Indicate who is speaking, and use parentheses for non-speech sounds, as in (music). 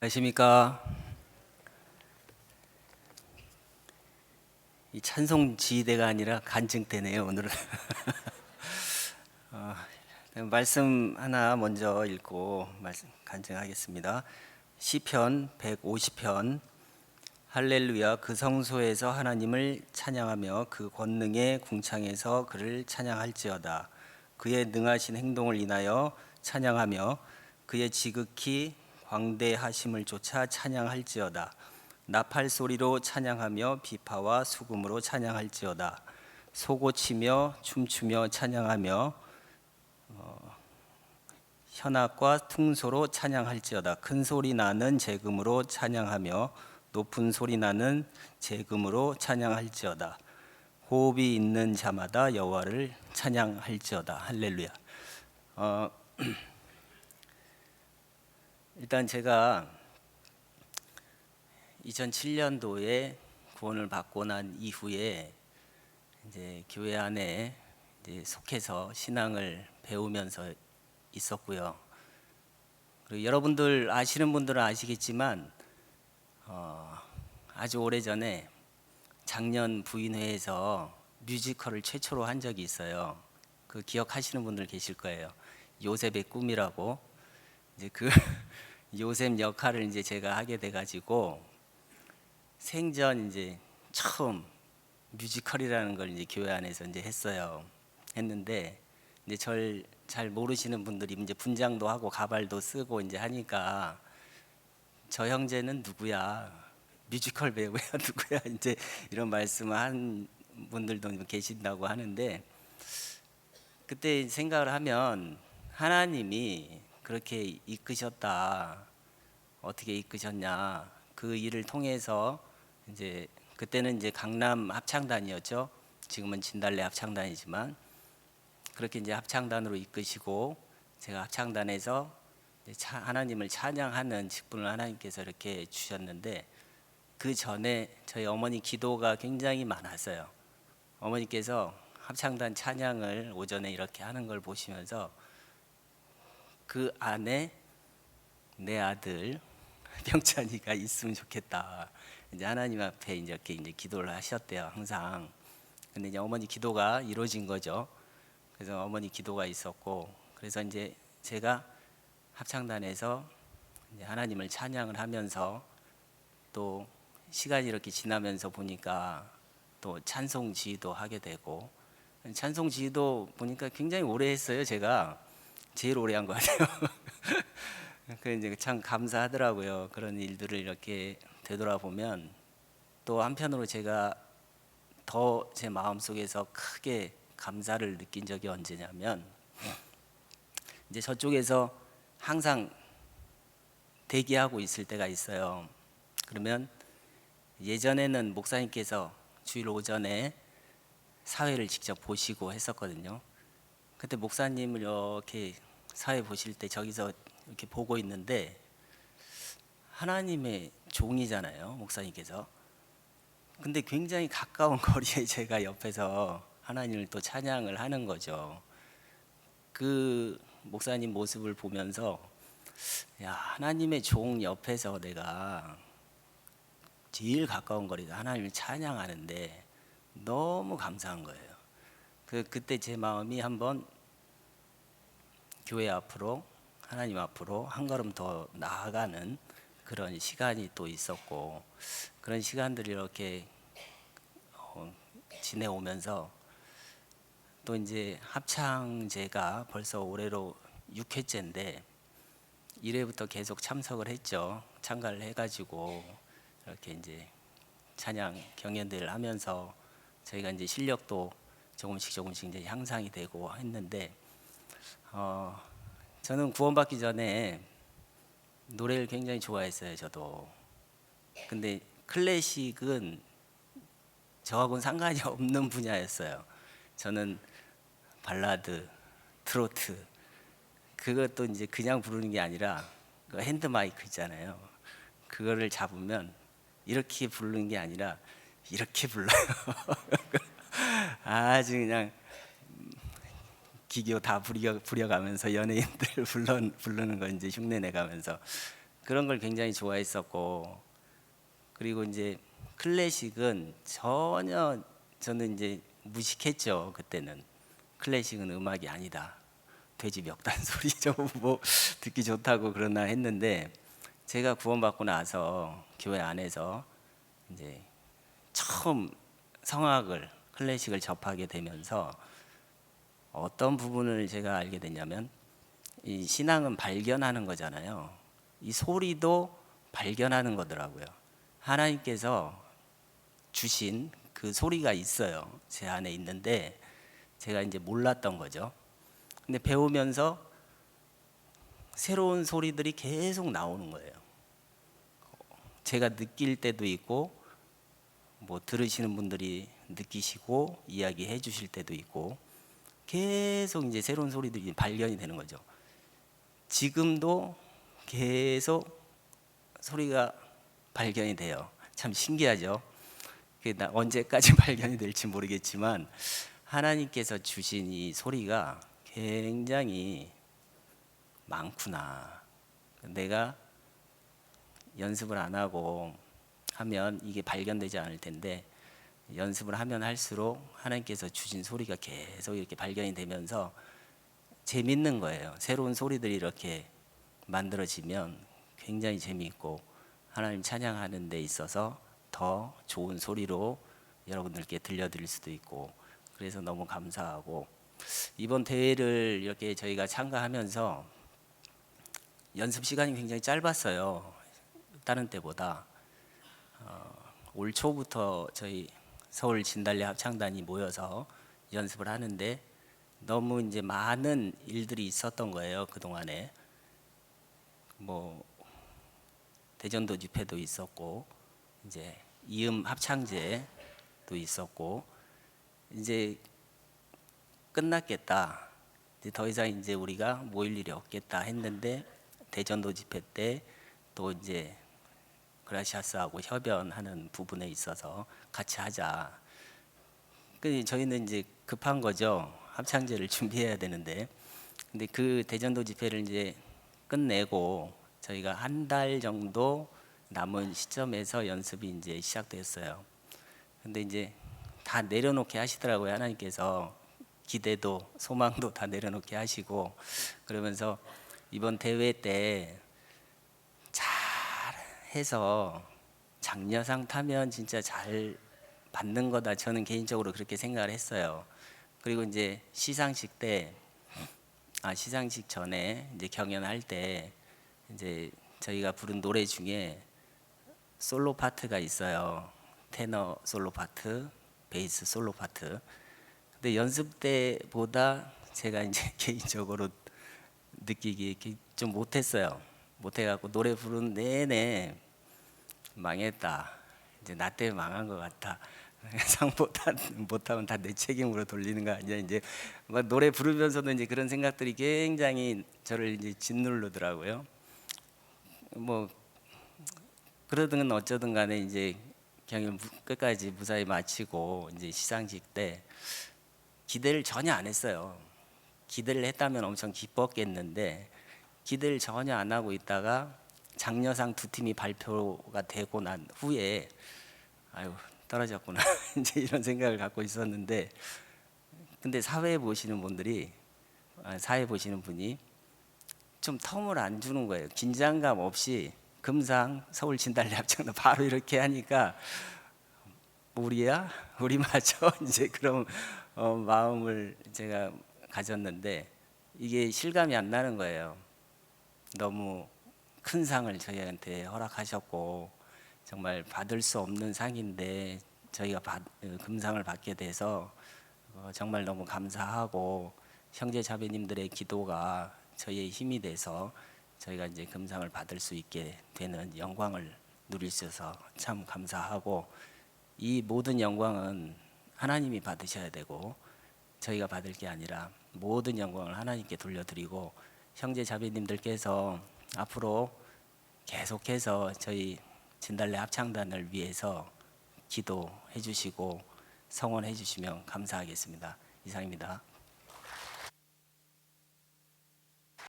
Speaker 1: 안녕하십니까. 이 찬송 지대가 아니라 간증대네요 오늘은. (laughs) 어, 말씀 하나 먼저 읽고 말씀 간증하겠습니다. 시편 150편 할렐루야 그 성소에서 하나님을 찬양하며 그 권능의 궁창에서 그를 찬양할지어다 그의 능하신 행동을 인하여 찬양하며 그의 지극히 광대하심을 쫓아 찬양할지어다. 나팔 소리로 찬양하며 비파와 수금으로 찬양할지어다. 소고치며 춤추며 찬양하며 현악과 퉁소로 찬양할지어다. 큰 소리 나는 재금으로 찬양하며 높은 소리 나는 재금으로 찬양할지어다. 호흡이 있는 자마다 여호와를 찬양할지어다. 할렐루야. 어, (clears throat) 일단 제가 2007년도에 구원을 받고 난 이후에 이제 교회 안에 이제 속해서 신앙을 배우면서 있었고요. 그리고 여러분들 아시는 분들은 아시겠지만 어, 아주 오래 전에 작년 부인회에서 뮤지컬을 최초로 한 적이 있어요. 그 기억하시는 분들 계실 거예요. 요셉의 꿈이라고 이제 그 (laughs) 요셉 역할을 이제 제가 하게 돼가지고 생전 이제 처음 뮤지컬이라는 걸 이제 교회 안에서 이제 했어요. 했는데 이제 절 잘 모르시는 분들이 이제 분장도 하고 가발도 쓰고 이제 하니까 저 형제는 누구야? 뮤지컬 배우야 (laughs) 누구야? 이제 이런 말씀을 한 분들도 좀 계신다고 하는데 그때 생각을 하면 하나님이 그렇게 이끄셨다. 어떻게 이끄셨냐? 그 일을 통해서 이제 그때는 이제 강남 합창단이었죠. 지금은 진달래 합창단이지만 그렇게 이제 합창단으로 이끄시고 제가 합창단에서 하나님을 찬양하는 직분을 하나님께서 이렇게 주셨는데 그 전에 저희 어머니 기도가 굉장히 많았어요. 어머니께서 합창단 찬양을 오전에 이렇게 하는 걸 보시면서 그 안에 내 아들 (laughs) 병찬이가 있으면 좋겠다. 이제 하나님 앞에 이제 이렇게 이제 기도를 하셨대요 항상. 근데 이제 어머니 기도가 이루어진 거죠. 그래서 어머니 기도가 있었고 그래서 이제 제가 합창단에서 이제 하나님을 찬양을 하면서 또 시간이 이렇게 지나면서 보니까 또 찬송 지휘도 하게 되고 찬송 지휘도 보니까 굉장히 오래 했어요 제가 제일 오래 한 것 같아요. (laughs) 그 이제 참 감사하더라고요 그런 일들을 이렇게 되돌아보면 또 한편으로 제가 더 제 마음 속에서 크게 감사를 느낀 적이 언제냐면 이제 저쪽에서 항상 대기하고 있을 때가 있어요. 그러면 예전에는 목사님께서 주일 오전에 사회를 직접 보시고 했었거든요. 그때 목사님을 이렇게 사회 보실 때 저기서 이렇게 보고 있는데 하나님의 종이잖아요, 목사님께서. 근데 굉장히 가까운 (laughs) 거리에 제가 옆에서 하나님을 또 찬양을 하는 거죠. 그 목사님 모습을 보면서 야 하나님의 종 옆에서 내가 제일 가까운 거리가 하나님을 찬양하는데 너무 감사한 거예요. 그 그때 제 마음이 한번 교회 앞으로 하나님 앞으로 한 걸음 더 나아가는 그런 시간이 또 있었고 그런 시간들이 이렇게 어, 지내오면서 또 이제 합창제가 벌써 올해로 6회째인데 1회부터 계속 참석을 했죠. 참가를 해가지고 이렇게 이제 찬양 경연대회를 하면서 저희가 이제 실력도 조금씩 조금씩 이제 향상이 되고 했는데 어, 저는 구원받기 전에 노래를 굉장히 좋아했어요. 저도. 근데 클래식은 저하고는 상관이 (laughs) 없는 분야였어요. 저는 발라드, 트로트 그것도 이제 그냥 부르는 게 아니라 그 핸드 마이크 있잖아요. 그거를 잡으면 이렇게 부르는 게 아니라 이렇게 불러요. (laughs) 아주 그냥 기교 다 부려 부려가면서 연예인들 (laughs) 불러 부르는 거 이제 흉내 내가면서 그런 걸 굉장히 좋아했었고 그리고 이제 클래식은 전혀 저는 이제 무식했죠 그때는. 클래식은 음악이 아니다. 돼지 멱단 (laughs) 소리 좀뭐 듣기 좋다고 그러나 했는데 제가 구원받고 나서 교회 안에서 이제 처음 성악을 클래식을 접하게 되면서 어떤 부분을 제가 알게 됐냐면 이 신앙은 발견하는 거잖아요. 이 소리도 발견하는 거더라고요. 하나님께서 주신 그 소리가 있어요. 제 안에 있는데 제가 이제 몰랐던 거죠. 근데 배우면서 새로운 소리들이 계속 나오는 거예요. 제가 느낄 때도 있고 뭐 들으시는 분들이 느끼시고 이야기해 주실 때도 있고 계속 이제 새로운 소리들이 발견이 되는 거죠. 지금도 계속 소리가 발견이 돼요. 참 신기하죠. 언제까지 (laughs) 발견이 될지 모르겠지만 하나님께서 주신 이 소리가 굉장히 많구나. 내가 연습을 안 하고 하면 이게 발견되지 않을 텐데 연습을 하면 할수록 하나님께서 주신 소리가 계속 이렇게 발견이 되면서 재밌는 거예요. 새로운 소리들이 이렇게 만들어지면 굉장히 재미있고 하나님 찬양하는 데 있어서 더 좋은 소리로 여러분들께 들려드릴 수도 있고 그래서 너무 감사하고 이번 대회를 이렇게 저희가 참가하면서 연습 시간이 굉장히 짧았어요. 다른 때보다 어, 올 초부터 저희 서울 진달래 합창단이 모여서 연습을 하는데 너무 이제 많은 일들이 있었던 거예요 그 동안에 뭐 대전도 집회도 있었고 이제 이음 합창제도 있었고 이제 끝났겠다. 이제 더 이상 이제 우리가 모일 일이 없겠다 했는데 대전도 집회 때 또 이제 그라시아스하고 협연하는 부분에 있어서 같이 하자. 그 저희는 이제 급한 거죠. 합창제를 (laughs) 준비해야 되는데. 근데 그 대전도 집회를 이제 끝내고 저희가 한 달 정도 남은 시점에서 연습이 이제 시작됐어요. 근데 이제 다 내려놓게 하시더라고요 하나님께서 기대도 소망도 다 내려놓게 하시고 그러면서 이번 대회 때잘 해서 장려상 타면 진짜 잘 받는 거다 저는 개인적으로 그렇게 생각을 했어요. 그리고 이제 시상식 때 아, 시상식 전에 이제 경연할 때 이제 저희가 부른 노래 중에 솔로 파트가 있어요. 테너 솔로 파트, 베이스 솔로 파트. 근데 연습 때보다 제가 이제 (laughs) 개인적으로 느끼기 좀 못했어요. 못해갖고 노래 부른 내내 망했다. 이제 나 때문에 망한 것 같다. 상 못하, 못하면 다 내 책임으로 돌리는 거 아니야 이제 막 노래 부르면서도 이제 그런 생각들이 굉장히 저를 이제 짓누르더라고요. 뭐 그러든 어쩌든 간에 이제 경연 무- 끝까지 무사히 마치고 이제 시상식 때 기대를 전혀 안 했어요. 기대를 했다면 엄청 기뻤겠는데 기대를 전혀 안 하고 있다가 장려상 두 팀이 발표가 되고 난 후에 아유 떨어졌구나 (laughs) 이제 이런 생각을 갖고 있었는데 근데 사회에 보시는 분들이 아, 사회 보시는 분이 좀 텀을 안 주는 거예요. 긴장감 없이 금상 서울 진달래 합창단 바로 이렇게 하니까 우리야 우리 맞아 (laughs) 이제 그런 어, 마음을 제가 가졌는데 이게 실감이 안 나는 거예요. 너무 큰 상을 저희한테 허락하셨고 정말 받을 수 없는 상인데 저희가 받, 어, 금상을 받게 돼서 어, 정말 너무 감사하고 형제 자매님들의 기도가 저희의 힘이 돼서 저희가 이제 금상을 받을 수 있게 되는 영광을 누릴 수 있어서 참 감사하고 이 모든 영광은 하나님이 받으셔야 되고 저희가 받을 게 아니라 모든 영광을 하나님께 돌려드리고 형제 자매님들께서 앞으로 계속해서 저희 진달래 합창단을 위해서 기도해 주시고 성원해 주시면 감사하겠습니다. 이상입니다.